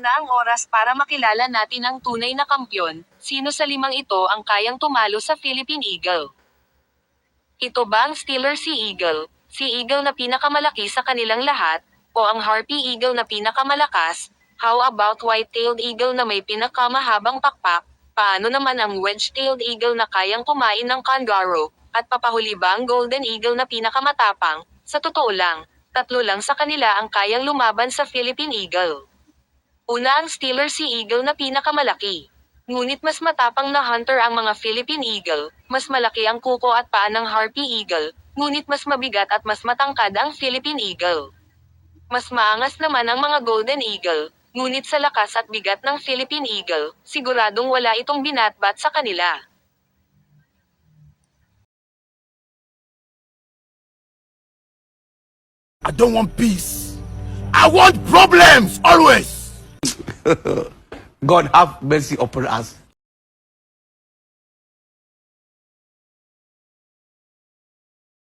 Na ang oras para makilala natin ang tunay na kampyon, sino sa limang ito ang kayang tumalo sa Philippine Eagle. Ito ba ang Steeler Sea Eagle, si Eagle na pinakamalaki sa kanilang lahat, o ang Harpy Eagle na pinakamalakas? How about White-tailed Eagle na may pinakamahabang pakpak? Paano naman ang Wedge-tailed Eagle na kayang kumain ng kangaroo? At papahuli ba ang Golden Eagle na pinakamatapang? Sa totoo lang, tatlo lang sa kanila ang kayang lumaban sa Philippine Eagle. Una ang Steeler Sea Eagle na pinakamalaki. Ngunit mas matapang na hunter ang mga Philippine Eagle, mas malaki ang kuko at paa ng Harpy Eagle, ngunit mas mabigat at mas matangkad ang Philippine Eagle. Mas maangas naman ang mga Golden Eagle, ngunit sa lakas at bigat ng Philippine Eagle, siguradong wala itong binatbat sa kanila. I don't want peace. I want problems always. God have mercy upon us.